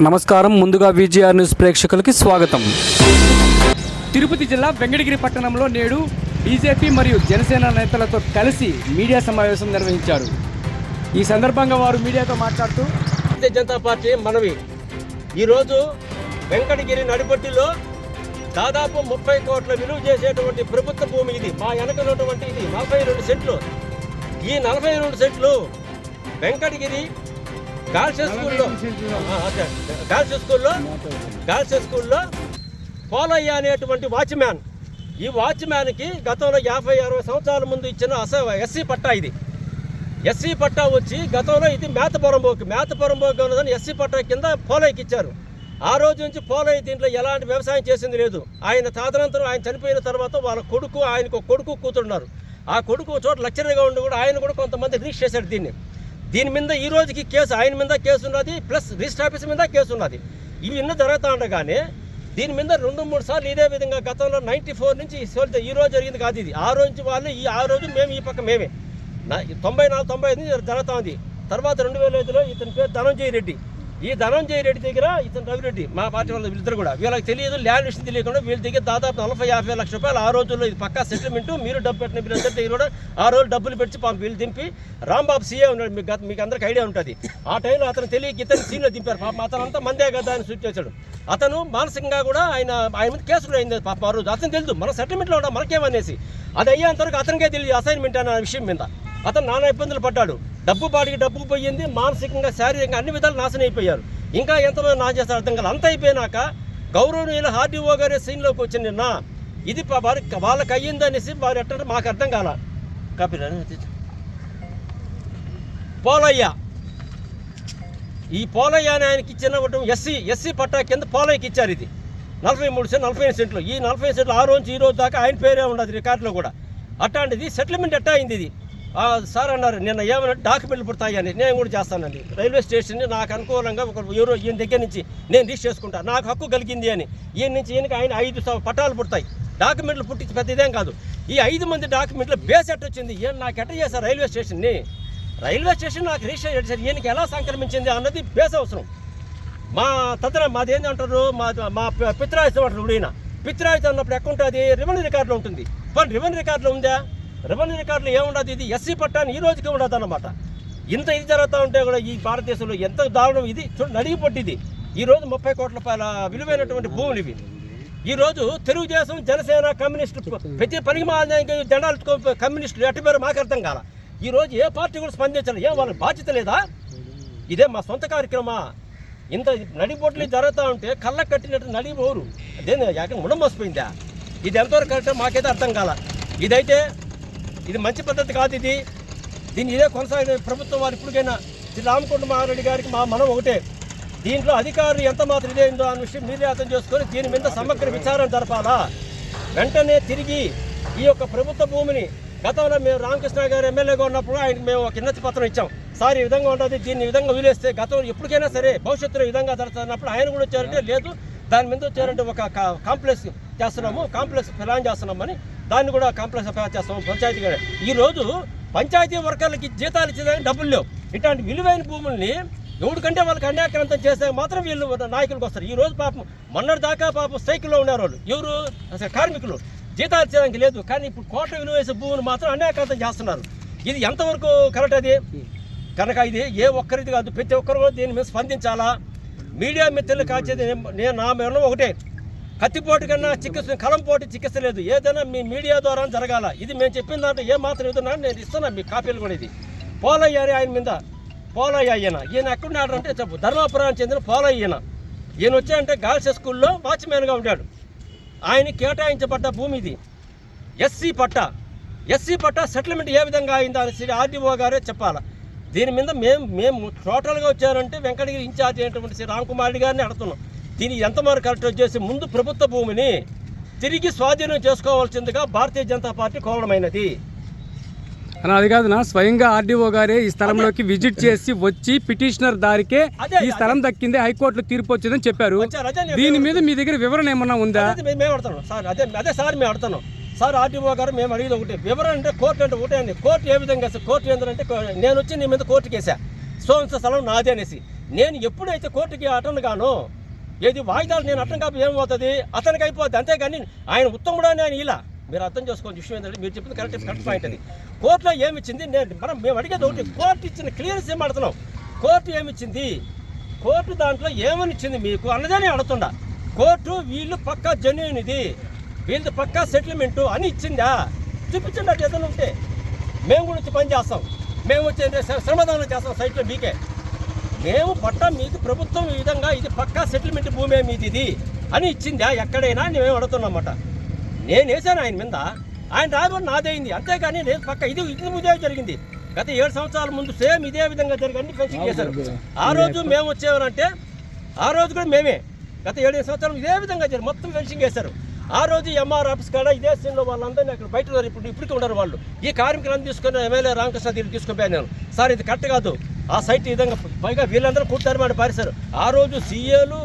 నమస్కారం. ముందుగా VGR news ప్రేక్షకులకి స్వాగతం. తిరుపతి జిల్లా వెంకటగిరి పట్టణంలో నేడు బీజేపీ మరియు జనసేన నేతలతో కలిసి మీడియా సమావేశం నిర్వహించారు. ఈ సందర్భంగా వారు మీడియాతో మాట్లాడుతూ భారతీయ జనతా పార్టీ మనవి. ఈరోజు వెంకటగిరి నడిపట్టిలో దాదాపు ముప్పై కోట్ల విలువ చేసేటువంటి ప్రభుత్వ భూమి ఇది. మా వెనకనటువంటి ఇది నలభై రెండు సెంట్లు. ఈ నలభై రెండు సెంట్లు వెంకటగిరి గర్ల్స్ స్కూల్లో. గర్ల్స్ స్కూల్లో గర్ల్స్ స్కూల్లో పోలయ్య అనేటువంటి వాచ్మ్యాన్. ఈ వాచ్మ్యాన్కి గతంలో యాభై అరవై సంవత్సరాల ముందు ఇచ్చిన అస ఎస్సీ పట్టా ఇది. ఎస్సీ పట్టా వచ్చి గతంలో ఇది మేతపురంబోకు మేతపురంబోకు ఉన్నదని ఎస్సీ పట్టా కింద పోలయ్యకి ఇచ్చారు. ఆ రోజు నుంచి పోలయ్య దీంట్లో ఎలాంటి వ్యవసాయం చేసింది లేదు. ఆయన తాతనంతరం ఆయన చనిపోయిన తర్వాత వాళ్ళ కొడుకు ఆయనకు ఒక కొడుకు కూతురున్నారు. ఆ కొడుకు చోట లెక్చరర్గా ఉండి కూడా ఆయన కూడా కొంతమంది రీచ్ చేశాడు దీన్ని. దీని మీద ఈ రోజుకి కేసు ఆయన మీద కేసు ఉన్నది ప్లస్ రిజిస్టర్ ఆఫీస్ మీద కేసు ఉన్నది. ఇవి ఇన్న జరుగుతూ ఉండగానే దీని మీద రెండు మూడు సార్లు ఇదే విధంగా గతంలో నైంటీ ఫోర్ నుంచి ఈ రోజు జరిగింది కాదు ఇది. ఆ రోజు వాళ్ళు ఈ ఆ రోజు మేము ఈ పక్క మేమే. నా తొంభై నాలుగు తొంభై ఐదు నుంచి జరుగుతూ ఉంది. తర్వాత రెండు వేల ఐదులో ఇతని పేరు ధనంజయ రెడ్డి. ఈ ధనంజయ రెడ్డి దగ్గర ఇతను రవిరెడ్డి మా పార్టీ వాళ్ళు వీళ్ళిద్దరు కూడా. వీళ్ళకి తెలియదు ల్యాండ్ విషయం తెలియకుండా వీళ్ళ దగ్గర దాదాపు నలభై యాభై లక్షల రూపాయలు ఆ రోజుల్లో ఇది పక్కా సెటిల్మెంట్ మీరు డబ్బు పెట్టిన వీళ్ళందరి దగ్గర కూడా ఆ రోజు డబ్బులు పెట్టి పాపం వీళ్ళు దింపి రాంబాబు సీఏ ఉన్నాడు మీకు మీకు అందరికి ఐడియా ఉంటుంది. ఆ టైంలో అతను తెలియక ఇతను సీన్లో దింపారు. పాపం అతను అంతా మందే కదా అని సూట్ చేశాడు. అతను మానసికంగా కూడా ఆయన ఆయన మీద కేసు కూడా అయింది పాపం ఆ రోజు. అతను తెలియదు మన సెటిల్మెంట్లో ఉంటాం మనకేమనేసి. అది అయ్యేంతవరకు అతనికే తెలియదు అసైన్మెంట్ అనే విషయం మీద. అతను నానా ఇబ్బందులు పడ్డాడు. డబ్బు బాడికి డబ్బు పోయింది మానసికంగా శారీరకంగా అన్ని విధాలు నాశనం అయిపోయారు. ఇంకా ఎంతమంది నా చేస్తారు అర్థం కాదు అంత అయిపోయినాక గౌరవనీయుల హార్డీఓ గారి సీన్లోకి వచ్చి నిన్న ఇది వారి వాళ్ళకి అయ్యిందనేసి వారు ఎట్టంటే మాకు అర్థం కాల. కాపీ పోలయ్య. ఈ పోలయ్య అని ఆయనకి ఇచ్చిన ఎస్సీ ఎస్సీ పట్టా కింద పోలయ్యకి ఇచ్చారు ఇది. నలభై మూడు సెంట్లు నలభై ఐదు సెంట్లు. ఈ నలభై ఐదు సెంట్లు ఆ రోజు ఈ రోజు దాకా ఆయన పేరే ఉండదు రికార్డులో కూడా. అట్లాంటిది సెటిల్మెంట్ ఎట్టా అయింది ఇది? సార్ అన్నారు నిన్న ఏమన్నా డాక్యుమెంట్లు పుడతాయి అని. నేను కూడా చేస్తానండి. రైల్వే స్టేషన్ నాకు అనుకూలంగా ఒక ఎవరో ఈయన దగ్గర నుంచి నేను రిజిస్టర్ చేసుకుంటా. నాకు హక్కు కలిగింది అని. ఈయన నుంచి ఈయనకి ఆయన ఐదు పట్టాలు పుడతాయి. డాక్యుమెంట్లు పుట్టించి పెద్ద ఇదేం కాదు. ఈ ఐదు మంది డాక్యుమెంట్లు బేస్ ఎట్ట వచ్చింది? ఈయన నాకు ఎట్ట చేశారు రైల్వే స్టేషన్ని? రైల్వే స్టేషన్ నాకు రిజిస్టర్ చేశారు ఈయనకి ఎలా సంక్రమించింది అన్నది బేస్ అవసరం. మా తదిన మాది ఏంటంటారు మా మా పిత్రాయితం అంటారు ఇప్పుడు ఈయన. పిత్రాయితం అన్నప్పుడు ఎక్కడ ఉంటుంది రెవెన్యూ రికార్డులో ఉంటుంది. పని రెవెన్యూ రికార్డులో ఉందా? రెవెన్యూ రికార్డులు ఏముండదు ఇది ఎస్సీ పట్టాని ఈ రోజుకి ఉండదు అన్నమాట. ఇంత ఇది జరుగుతూ ఉంటే కూడా ఈ భారతదేశంలో ఎంత దారుణం ఇది? చూడండి నడిగి పట్టిది. ఈ రోజు ముప్పై కోట్ల రూపాయల విలువైనటువంటి భూములు ఇవి. ఈరోజు తెలుగుదేశం జనసేన కమ్యూనిస్టు ప్రతి పనికి మా జెండాలు కమ్యూనిస్టులు ఎట్టి పేరు మాకు అర్థం కాల. ఈరోజు ఏ పార్టీ కూడా స్పందించాలి ఏం వాళ్ళకి బాధ్యత లేదా? ఇదే మా సొంత కార్యక్రమా? ఇంత నడిపోట్లు జరుగుతూ ఉంటే కళ్ళ కట్టినట్టు నడిపోరు అదే ఏకంగా ఉండమోసిపోయిందా ఇది ఎంతవరకు కరెక్ట్ మాకైతే అర్థం కాల. ఇదైతే ఇది మంచి పద్ధతి కాదు ఇది. దీన్ని ఇదే కొనసాగిన ప్రభుత్వం వారు ఇప్పటికైనా శ్రీ రామకుండ మహారెడ్డి గారికి మా మనం ఒకటే. దీంట్లో అధికారులు ఎంత మాత్రం ఇదేందో అన్న విషయం మీరే అర్థం చేసుకొని దీని మీద సమగ్ర విచారణ జరపాలా? వెంటనే తిరిగి ఈ యొక్క ప్రభుత్వ భూమిని గతంలో మేము రామకృష్ణ గారు ఎమ్మెల్యేగా ఉన్నప్పుడు ఆయనకి మేము ఒక విన్నతి పత్రం ఇచ్చాం. సార్ ఈ విధంగా ఉంటుంది దీన్ని విధంగా వదిలేస్తే గతంలో ఎప్పటికైనా సరే భవిష్యత్తులో ఈ విధంగా జరుగుతున్నప్పుడు ఆయన కూడా వచ్చారంటే లేదు దాని మీద వచ్చారంటే ఒక కా- కాంప్లెక్స్ చేస్తున్నాము కాంప్లెక్స్ ప్లాన్ చేస్తున్నామని దాన్ని కూడా కాంప్లెక్స్ ప్లాన్ చేస్తాము పంచాయతీ గారు. ఈ రోజు పంచాయతీ వర్కర్లకి జీతాలు ఇచ్చేదానికి డబ్బులు లేవు. ఇట్లాంటి విలువైన భూముల్ని ఎవరికంటే వాళ్ళకి అన్యాక్రాంతం చేస్తే మాత్రం వీళ్ళు నాయకులకు వస్తారు. ఈ రోజు పాపం మొన్నటి దాకా పాపం సైకిల్లో ఉన్నారు వాళ్ళు. ఎవరు? అసలు కార్మికులు. జీతాలు ఇచ్చేదానికి లేదు. కానీ ఇప్పుడు కోట్ల విలువ వేసే భూములు మాత్రం అన్యాక్రాంతం చేస్తున్నారు. ఇది ఎంతవరకు కరెక్ట్ అది? కనుక ఇది ఏ ఒక్కరిది కాదు. ప్రతి ఒక్కరు దీని మీద స్పందించాలా? మీడియా మిత్రులు కాచేది నేను- నేను నా మీద ఒకటే. కత్తిపోటు కన్నా చికిత్స కలంపోటు చికిత్స లేదు. ఏదైనా మీ మీడియా ద్వారా జరగాల. ఇది మేము చెప్పిన దాంట్లో ఏ మాత్రం ఇస్తున్నా నేను ఇస్తున్నాను మీ కాపీలు కూడా ఇది. పోలయ్య ఆయన మీద. పోలయ్య ఈయన ఈయన ఎక్కడున్నాడు అంటే చెప్పు. ధర్మాపురానికి చెందిన పోలయ్య ఈయన. ఈయన వచ్చాయంటే గర్ల్స్ స్కూల్లో వాచ్మెన్గా ఉన్నాడు ఆయన కేటాయించబడ్డ భూమి ఇది. SC patta. SC patta settlement ఏ విధంగా అయిందో అని శ్రీ ఆర్డీఓ గారే చెప్పాలి. దీని మీద మేము మేము టోటల్గా వచ్చారంటే వెంకటగిరి ఇన్ఛార్జ్ అయినటువంటి శ్రీ రామ్కుమార్ రెడ్డి గారిని అడుగుతున్నాం. దీన్ని ఎంతవరకు కరెక్ట్ వచ్చేసి ముందు ప్రభుత్వ భూమిని తిరిగి స్వాధీనం చేసుకోవాల్సిందిగా భారతీయ జనతా పార్టీ కోరడమైనది. అది కాదు నా స్వయంగా ఆర్డీఓ గారే ఈ స్థలంలోకి విజిట్ చేసి వచ్చి పిటిషనర్ దారికే ఈ స్థలం దక్కింది హైకోర్టులో తీర్పు వచ్చిందని చెప్పారు. దీని మీద మీ దగ్గర వివరణ ఏమన్నా ఉందా? అదే మేము సార్ అదే అదే సార్ మేము అడుగుతున్నాం. సార్ ఆర్టీఓ గారు మేము అడిగేది ఒకటి. వివరణ అంటే కోర్టు అంటే ఒకటే అండి కోర్టు ఏ విధంగా? కోర్టు ఏంటంటే నేను వచ్చి నీ మీద కోర్టుకి వేసా సోంస స్థలం నాదే అనేసి. నేను ఎప్పుడైతే కోర్టుకి అటెండ్ గానో ఏది వాయిదాలు నేను అర్థం కాపు ఏమవుతుంది? అతనికి అయిపోద్ది. అంతేగాని ఆయన ఉత్తముడు అని ఆయన ఇలా. మీరు అర్థం చేసుకోండి. విషయం ఏంటంటే మీరు చెప్పింది కరెక్ట్ కరెక్ట్ పాయింట్ అది. కోర్టులో ఏమి ఇచ్చింది నేను మనం మేము అడిగేది ఒకటి. కోర్టు ఇచ్చిన క్లియరెన్స్ ఏం అడుగుతున్నాం కోర్టు ఏమి ఇచ్చింది కోర్టు దాంట్లో ఏమని ఇచ్చింది మీకు? అన్నదానే అడుగుతుండా కోర్టు వీళ్ళు పక్కా జెన్యున్ ఇది. వీళ్ళది పక్కా సెటిల్మెంట్ అని ఇచ్చిందా? చూపించండి. అది ఏదైనా ఉంటే. మేము కూడా వచ్చి పని చేస్తాం. మేము వచ్చి శ్రమదానం చేస్తాం. సైట్లో మీకే. మేము పట్టా మీకు ప్రభుత్వం ఈ విధంగా ఇది పక్కా సెటిల్మెంట్ భూమే మీది ఇది అని ఇచ్చిందా? ఎక్కడైనా అని మేము అడుగుతున్నమాట నేను వేసాను ఆయన మీద. ఆయన రాయబడి నాదైంది అంతేగాని నేను పక్క ఇది ఇది ఇదే జరిగింది. గత ఏడు సంవత్సరాల ముందు సేమ్ ఇదే విధంగా జరిగి అన్ని ఫెన్సింగ్ చేశారు. ఆ రోజు మేము వచ్చేవారంటే ఆ రోజు కూడా మేమే. గత ఏడు సంవత్సరాలు ఇదే విధంగా జరిగి మొత్తం ఫెన్సింగ్ వేశారు ఆ రోజు ఎంఆర్ ఆఫీస్ కాడ ఇదే సీన్లో వాళ్ళందరినీ అక్కడ బయట ఇప్పుడు ఇప్పటికీ ఉన్నారు వాళ్ళు. ఈ కార్మికులను తీసుకుని ఎమ్మెల్యే రామకృష్ణ దగ్గర తీసుకుని పోయాను నేను. సార్ ఇది కరెక్ట్ కాదు. ఆ సైట్ ఈ విధంగా పైగా వీళ్ళందరూ కూర్చారు మాట పారేశారు. ఆ రోజు సీఏలు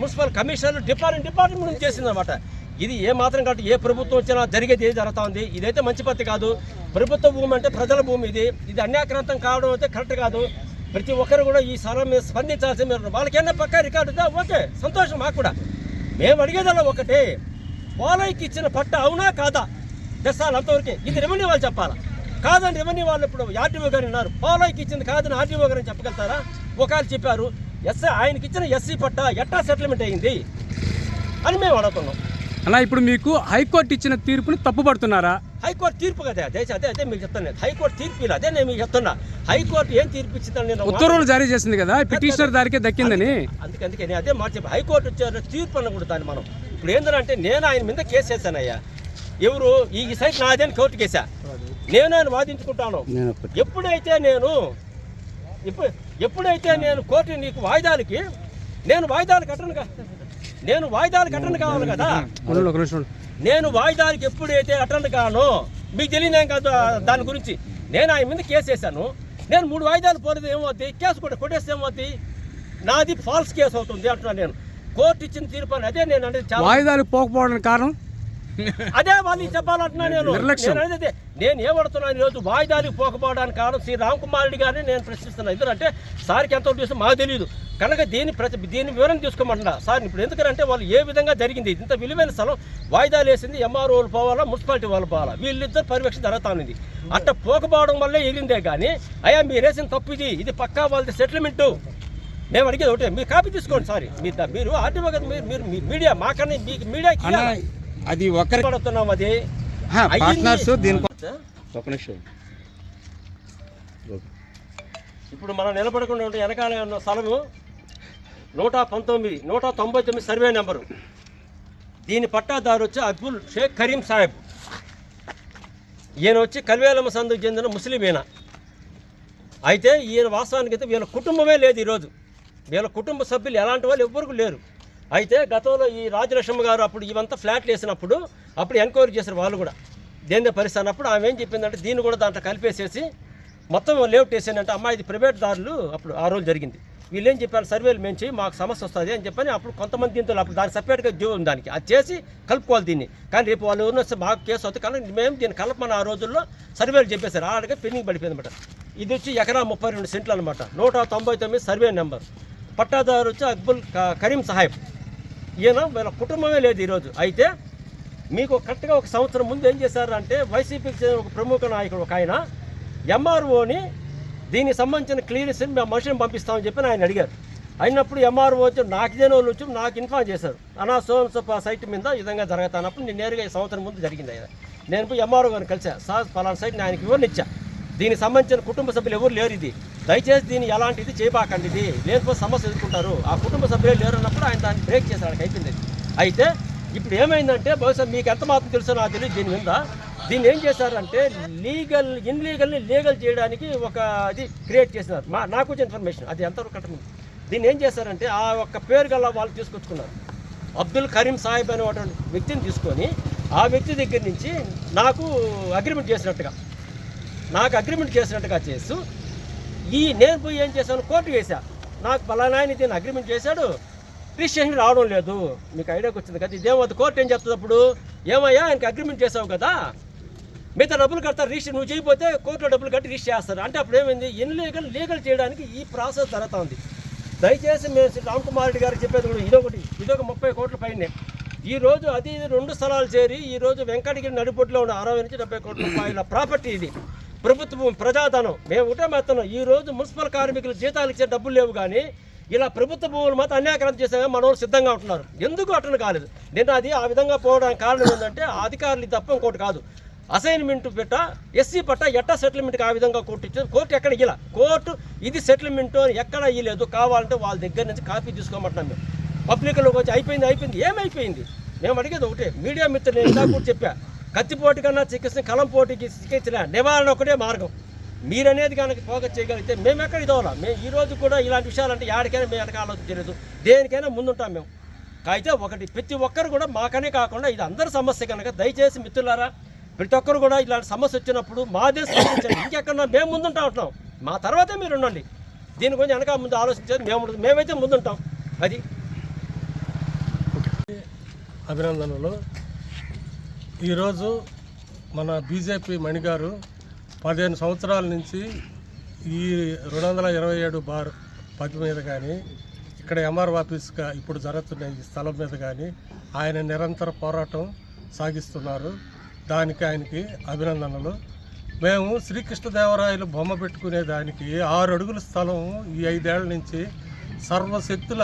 మున్సిపల్ కమిషనర్లు డిపార్ట్మెంట్ డిపార్ట్మెంట్ నుంచి చేసిందనమాట ఇది ఏ మాత్రం కాబట్టి ఏ ప్రభుత్వం వచ్చినా జరిగేది ఏది జరుగుతా ఉంది ఇదైతే మంచి పద్ధతి కాదు. ప్రభుత్వ భూమి అంటే ప్రజల భూమి ఇది. ఇది అన్యాక్రాంతం కావడం అయితే కరెక్ట్ కాదు. ప్రతి ఒక్కరు కూడా ఈ సరం మీద స్పందించాల్సి మీరు వాళ్ళకైనా పక్కా రికార్డు ఉందా? ఓకే సంతోషం మాకు కూడా. మేము అడిగేదల్లా ఒకటే. పోలైకి ఇచ్చిన పట్ట అవునా కాదా? దశాలు అంతవరకు. ఇది రెవెన్యూ వాళ్ళు చెప్పాలా? కాదని రెవెన్యూ వాళ్ళు ఇప్పుడు ఆర్టీఓ గారు ఉన్నారు. పోలైకి ఇచ్చింది కాదని ఆర్టీఓ గారు చెప్పగలుగుతారా? ఒకళ్ళు చెప్పారు ఎస్ఐ ఆయనకి ఇచ్చిన ఎస్సీ పట్ట ఎట్టా సెటిల్మెంట్ అయింది అని మేము అడుగుతున్నాం. అన్న ఇప్పుడు మీకు హైకోర్టు ఇచ్చిన తీర్పుని తప్పుపడుతున్నారా? హైకోర్టు తీర్పు కదా అదే అదే అదే మీకు చెప్తాను నేను. హైకోర్టు తీర్పు ఇలా అదే నేను మీకు చెప్తున్నా. హైకోర్టు ఏం తీర్పు ఇచ్చిందని నేను ఉత్తర్వులు జారీ చేసింది కదా పిటిషనర్ దారికే దక్కిందని. అందుకే అందుకే నేను అదే మాట చెప్పి. హైకోర్టు వచ్చారు తీర్పు అనకూడదు దాన్ని మనం. ఇప్పుడు ఏంటంటే నేను ఆయన మీద కేసు వేసానయ్యా ఎవరు? ఈ సైట్ నాదే కోర్టు కేసా నేను ఆయన వాదించుకుంటాను. ఎప్పుడైతే నేను ఎప్పుడు ఎప్పుడైతే నేను కోర్టు నీకు వాయిదాలకి నేను వాయిదాలు కట్టను నేను వాయిదాలు కట్టను కావాలి కదా. నేను వాయిదాలకు ఎప్పుడైతే అటెండ్ కానో మీకు తెలియదేం కాదు దాని గురించి. నేను ఆయన మీద కేసు వేశాను. నేను మూడు వాయిదాలు పోలేదు ఏమవుద్ది? కేసు కూడా కొట్టేస్తే ఏమవుద్ది? నాది ఫాల్స్ కేసు అవుతుంది అంటున్నాను నేను. కోర్టు ఇచ్చిన తీర్పు అదే నేను చాలా వాయిదాలు పోకపోవడానికి కారణం? అదే వాళ్ళకి చెప్పాలంటున్నా నేను. నేను ఏమడుతున్నాను ఈరోజు వాయిదాలకు పోకపోవడానికి కారణం శ్రీ రామ్ కుమార్ రెడ్డి గారిని నేను ప్రశ్నిస్తున్నాను ఎందుకంటే సార్కి ఎంత చూస్తే మాకు తెలియదు కనుక దీని ప్రతి దీని వివరణ తీసుకోమంటున్నా. సార్ ఇప్పుడు ఎందుకంటే వాళ్ళు ఏ విధంగా జరిగింది? ఇంత విలువైన స్థలం వాయిదాలు వేసింది ఎంఆర్ఓలు పోవాలా మున్సిపాలిటీ వాళ్ళు పోవాలా? వీళ్ళిద్దరు పర్యవేక్షణ జరుగుతా ఉంది అట్ట పోకపోవడం వల్లే ఎగిరిందే కానీ అయ్యా మీరు వేసిన తప్పు ఇది. ఇది పక్కా వాళ్ళది సెటిల్మెంట్ మేము అడిగేది ఒకటే. మీరు కాపీ తీసుకోండి సారీ. మీరు మీరు ఆర్టీఓ కదా మీరు మీరు మీ మీడియా మాకన్నా మీకు మీడియాకి అన్న అది ఒకరి పడుతున్నాం అది. పార్ట్నర్స్. దీనికి ఒక నిమిషం. ఇప్పుడు మనం నిలబడకుండా ఉంటే వెనకాల ఉన్న స్థలము నూట పంతొమ్మిది నూట తొంభై తొమ్మిది సర్వే నెంబరు. దీని పట్టాదారు వచ్చి అబ్దుల్ షేక్ కరీం సాహెబ్. ఈయన వచ్చి కల్వేలమ్మ సందుకు చెందిన ముస్లిం ఈయన. అయితే ఈయన వాస్తవానికి అయితే వీళ్ళ కుటుంబమే లేదు ఈరోజు. వీళ్ళ కుటుంబ సభ్యులు ఎలాంటి వాళ్ళు ఎవ్వరికి లేరు. అయితే గతంలో ఈ రాజలక్ష్మ గారు అప్పుడు ఇవంతా ఫ్లాట్లు వేసినప్పుడు అప్పుడు ఎంక్వైరీ చేశారు వాళ్ళు కూడా. దేని పరిస్థితి అన్నప్పుడు ఆమె ఏం చెప్పిందంటే దీన్ని కూడా దాంట్లో కలిపేసేసి మొత్తం లేఅవుట్ వేసానంటే అమ్మా ఇది ప్రైవేట్ దారులు అప్పుడు ఆ రోజు జరిగింది. వీళ్ళు ఏం చెప్పారు సర్వేలు మేము చేయి మాకు సమస్య వస్తుంది అని చెప్పని అప్పుడు కొంతమంది దీంతో అప్పుడు దాని సపరేట్గా జీవో ఉంది దానికి. అది చేసి కలుపుకోవాలి దీన్ని. కానీ రేపు వాళ్ళు ఎవరిని వస్తే మాకు కేసు అవుతుంది కానీ మేము దీన్ని కలపమని ఆ రోజుల్లో సర్వేలు చెప్పేశారు. ఆడగా పెండింగ్ పడిపోయింది అనమాట ఇది వచ్చి ఎకరా ముప్పై రెండు సెంట్లు అనమాట నూట తొంభై తొమ్మిది సర్వే నెంబర్. పట్టాదారు వచ్చి అక్బుల్ కరీం సాహెబ్. ఈయన వీళ్ళ కుటుంబమే లేదు ఈరోజు. అయితే మీకు కరెక్ట్గా ఒక సంవత్సరం ముందు ఏం చేశారంటే వైసీపీకి చెందిన ఒక ప్రముఖ నాయకుడు ఒక ఆయన ఎంఆర్ఓని దీనికి సంబంధించిన క్లియరెన్స్ మేము మనుషులను పంపిస్తామని చెప్పి ఆయన అడిగారు. అయినప్పుడు ఎంఆర్ఓ వచ్చి నాకు ఇదే వాళ్ళు వచ్చి నాకు ఇన్ఫార్మ్ చేశారు. అనా సోన్ సోప్ సైట్ మీద ఈ విధంగా జరుగుతానప్పుడు నేను నేరుగా ఈ సంవత్సరం ముందు జరిగింది ఆయన. నేను పోయి ఎంఆర్ఓ గారిని కలిసా సార్ ఫలానా సైట్ నేను ఆయనకి వివరణ ఇచ్చా. దీనికి సంబంధించిన కుటుంబ సభ్యులు ఎవరు లేరు ఇది. దయచేసి దీన్ని ఎలాంటిది చేయబాకండి ఇది. లేకపోతే సమస్య ఎదుర్కొంటారు. ఆ కుటుంబ సభ్యులు లేరు అన్నప్పుడు ఆయన దాన్ని బ్రేక్ చేశాడు అయిపోయింది. అయితే ఇప్పుడు ఏమైందంటే బహుశా మీకు ఎంత మాత్రం తెలుసో నాకు తెలియదు దీని మీద. దీన్ని ఏం చేశారంటే లీగల్ ఇన్లీగల్ని లీగల్ చేయడానికి ఒక అది క్రియేట్ చేసినారు. మా నాకు వచ్చే ఇన్ఫర్మేషన్ అది ఎంతవరకు కరెక్ట్ దీన్ని ఏం చేశారంటే ఆ ఒక్క పేరు గల వాళ్ళు తీసుకొచ్చుకున్నారు. అబ్దుల్ కరీం సాహిబ్ అనేటువంటి వ్యక్తిని తీసుకొని ఆ వ్యక్తి దగ్గర నుంచి నాకు అగ్రిమెంట్ చేసినట్టుగా నాకు అగ్రిమెంట్ చేసినట్టుగా చేస్తూ ఈ నేను పోయి ఏం చేశాను కోర్టు వేశా. నాకు పలానా ఆయన దీన్ని అగ్రిమెంట్ చేశాడు రిజిస్ట్రేషన్ రావడం లేదు. మీకు ఐడియాకి వచ్చింది కదా ఇదేమవుతుంది కోర్టు ఏం చెప్తుంది అప్పుడు? ఏమయ్యా ఆయనకి అగ్రిమెంట్ చేసావు కదా? మిగతా డబ్బులు కడతారు రిజిస్టర్ నువ్వు చేయకపోతే కోర్టులో డబ్బులు కట్టి రిజిస్టర్ చేస్తారు. అంటే అప్పుడు ఏమైంది? ఇన్లీగల్ లీగల్ చేయడానికి ఈ ప్రాసెస్ జరుగుతుంది. దయచేసి మేము శ్రీ రామ్ కుమార్ రెడ్డి గారు చెప్పేది కూడా ఇదొకటి ఇదొక ముప్పై కోట్ల పైనే. ఈరోజు అది ఇది రెండు స్థలాలు చేరి ఈ రోజు వెంకటగిరి నడిపొట్లో ఉన్న అరవై నుంచి డెబ్బై కోట్ల రూపాయల ప్రాపర్టీ ఇది. ప్రభుత్వం ప్రజాధనం మేము ఉంటే మెత్తనం ఈ మున్సిపల్ కార్మికులు జీతాలు ఇచ్చే డబ్బులు లేవు కానీ ఇలా ప్రభుత్వ భూములు మాత్రం అన్యాకరం చేసే మన వాళ్ళు సిద్ధంగా ఉంటున్నారు. ఎందుకు అటెండ్ కాలేదు? నేను అది ఆ విధంగా పోవడానికి కారణం ఏంటంటే అధికారులు తప్ప ఇంకోటి కాదు. అసైన్మెంట్ పెట్ట ఎస్సీ పట్ట ఎట్టా సెటిల్మెంట్కి ఆ విధంగా కోర్టు ఇచ్చారు కోర్టు ఎక్కడ ఇలా కోర్టు ఇది సెటిల్మెంట్ అని ఎక్కడ ఇయ్యలేదు. కావాలంటే వాళ్ళ దగ్గర నుంచి కాపీ తీసుకోమంటున్నాం మేము. పబ్లిక్లోకి వచ్చి అయిపోయింది అయిపోయింది. ఏమైపోయింది? మేము అడిగేది ఒకటే. మీడియా మిత్రులు నేను కూడా చెప్పా. కత్తిపోటు కన్నా చికిత్స కలం పోటీకి చికిత్స నివారణ ఒకటే మార్గం. మీరనేది కనుక ఫోకస్ చేయగలిగితే మేము ఎక్కడ ఇదోలా మేము ఈ రోజు కూడా ఇలాంటి విషయాలంటే ఎక్కడికైనా మేము వెనక ఆలోచించలేదు దేనికైనా ముందుంటాం మేము. అయితే ఒకటి ప్రతి ఒక్కరు కూడా మాకనే కాకుండా ఇది అందరి సమస్య కనుక దయచేసి మిత్రులారా ప్రతి ఒక్కరు కూడా ఇలాంటి సమస్య వచ్చినప్పుడు మాదే స్పందించండి ఇంకెక్కడ మేము ముందుంటా ఉంటున్నాం. మా తర్వాతే మీరు ఉండండి. దీని గురించి వెనక ముందు ఆలోచించేది మేము మేమైతే ముందుంటాం. అది. అభినందనలు. ఈరోజు మన బీజేపీ మణిగారు పదిహేను సంవత్సరాల నుంచి ఈ రెండు వందల ఇరవై ఏడు బార్ పది మీద కానీ ఇక్కడ ఎంఆర్ ఆఫీస్గా ఇప్పుడు జరుగుతున్న ఈ స్థలం మీద కానీ ఆయన నిరంతర పోరాటం సాగిస్తున్నారు. దానికి ఆయనకి అభినందనలు. మేము శ్రీకృష్ణదేవరాయలు బొమ్మ పెట్టుకునే దానికి ఆరు అడుగుల స్థలం ఈ ఐదేళ్ళ నుంచి సర్వశక్తుల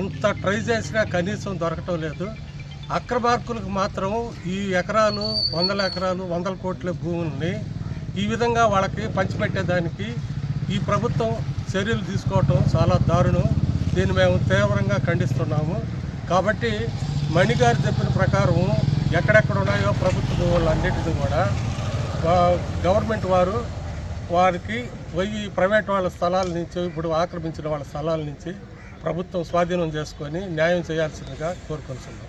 ఎంత ట్రై చేసినా కనీసం దొరకటం లేదు. అక్రమార్కులకు మాత్రం ఈ ఎకరాలు వందల ఎకరాలు వందల కోట్ల భూముల్ని ఈ విధంగా వాళ్ళకి పంచిపెట్టేదానికి ఈ ప్రభుత్వం చర్యలు తీసుకోవటం చాలా దారుణం. దీన్ని మేము తీవ్రంగా ఖండిస్తున్నాము. కాబట్టి మణిగారు చెప్పిన ప్రకారం ఎక్కడెక్కడ ఉన్నాయో ప్రభుత్వ భూములు కూడా గవర్నమెంట్ వారు వారికి వెయ్యి ప్రైవేట్ వాళ్ళ స్థలాల నుంచి ఇప్పుడు ఆక్రమించిన వాళ్ళ స్థలాల నుంచి ప్రభుత్వం స్వాధీనం చేసుకొని న్యాయం చేయాల్సిందిగా కోరుకుంటున్నాం.